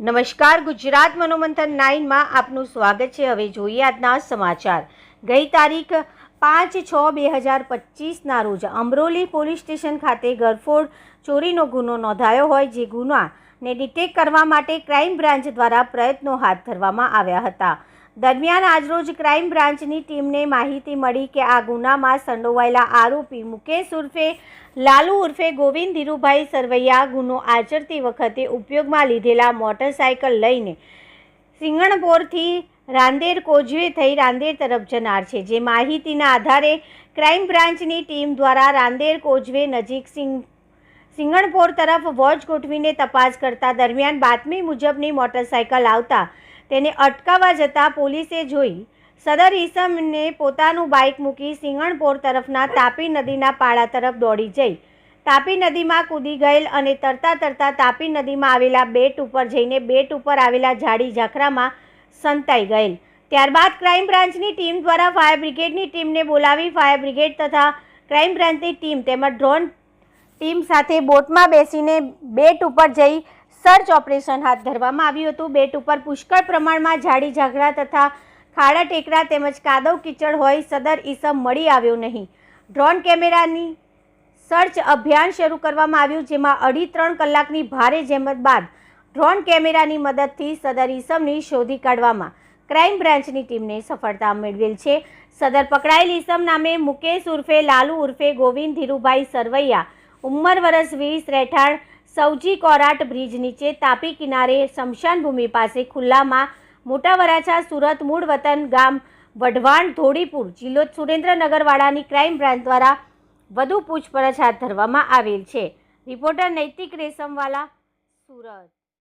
નમસ્કાર, ગુજરાત મનોમંથન નાઇનમાં આપનું સ્વાગત છે. હવે જોઈએ આજના સમાચાર. ગઈ તારીખ પાંચ છ બે હજાર પચીસના રોજ અમરોલી પોલીસ સ્ટેશન ખાતે ગરફોડ ચોરીનો ગુનો નોંધાયો હોય જે ગુનાને ડિટેક્ટ કરવા માટે ક્રાઇમ બ્રાન્ચ દ્વારા પ્રયત્નો હાથ ધરવામાં આવ્યા હતા. દરમિયાન આજરોજ ક્રાઇમ બ્રાન્ચની ટીમને માહિતી મળી કે આ ગુનામાં સંડોવાયેલા આરોપી મુકેશ ઉર્ફે, લાલુ ઉર્ફે ગોવિંદ ધીરુભાઈ સરવૈયા ગુનો આચરતી વખતે ઉપયોગમાં લીધેલા મોટરસાયકલ લઈને સિંગણપોરથી રાંદેર કોજવે થઈ રાંદેર તરફ જનાર છે. જે માહિતીના આધારે ક્રાઇમ બ્રાન્ચની ટીમ દ્વારા રાંદેર કોજવે નજીક સિંગ, સિંગણપોર તરફ વોચ ગોઠવીને તપાસ કરતા દરમિયાન બાતમી મુજબની મોટરસાયકલ આવતા તેને અટકાવવા જતાં પોલીસે જોઈ સદર ઈસમને પોતાનું બાઇક મૂકી સિંગણપોર તરફના તાપી નદીના પાળા તરફ દોડી જઈ. તાપી નદીમાં કૂદી ગયેલ અને તરતા તરતા તાપી નદીમાં આવેલા બેટ ઉપર જઈને બેટ ઉપર આવેલા ઝાડી ઝાખરામાં સંતાઈ ગયેલ. ત્યારબાદ ક્રાઇમ બ્રાન્ચની ટીમ દ્વારા ફાયર બ્રિગેડની ટીમને બોલાવી ફાયર બ્રિગેડ તથા ક્રાઇમ બ્રાન્ચની ટીમ તેમજ ડ્રોન ટીમ સાથે બોટમાં બેસીને બેટ ઉપર જઈ સર્ચ ઓપરેશન હાથ ધરવામાં આવ્યું હતું. બેટ ઉપર પુષ્કળ પ્રમાણમાં ઝાડી ઝાઘડા તથા ખાડા ટેકરા તેમજ કાદવ કીચડ હોય સદર ઈસમ મળી આવ્યો નહીં. ડ્રોન કેમેરાની સર્ચ અભિયાન શરૂ કરવામાં આવ્યું, જેમાં અઢી ત્રણ કલાકની ભારે જહેમત બાદ ડ્રોન કેમેરાની મદદથી સદર ઈસમની શોધી કાઢવામાં ક્રાઇમ બ્રાન્ચની ટીમને સફળતા મેળવેલ છે. સદર પકડાયેલ ઈસમ નામે મુકેશ ઉર્ફે, લાલુ ઉર્ફે, ગોવિંદ ધીરુભાઈ સરવૈયા, ઉંમર વરસ વીસ, રહેઠાણ સૌજી કોરાટ બ્રિજ નીચે તાપી કિનારે શમશાન ભૂમિ પાસે ખુલ્લામાં મોટા વરાછા સુરત મૂળ વતન ગામ વઢવાણ ધોળીપુર જિલ્લો સુરેન્દ્રનગરવાળાની ક્રાઇમ બ્રાન્ચ દ્વારા વધુ પૂછપરછ હાથ ધરવામાં આવેલ છે. રિપોર્ટર નૈતિક રેશમવાલા, સુરત.